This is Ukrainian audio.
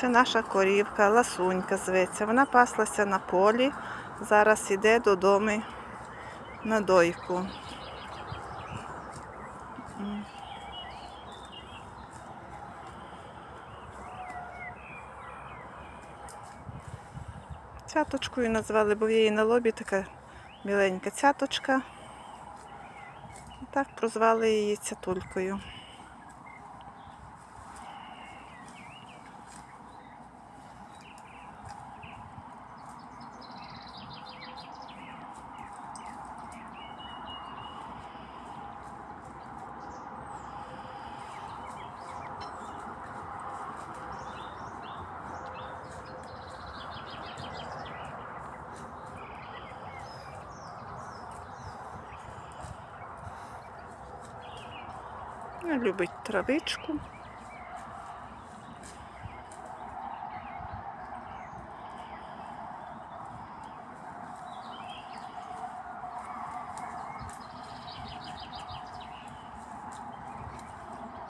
Це наша корівка, ласунька зветься. Вона паслася на полі. Зараз іде додому на дойку. Цяточкою назвали, бо в її на лобі така біленька цяточка. Так прозвали її цятулькою. Любить травичку.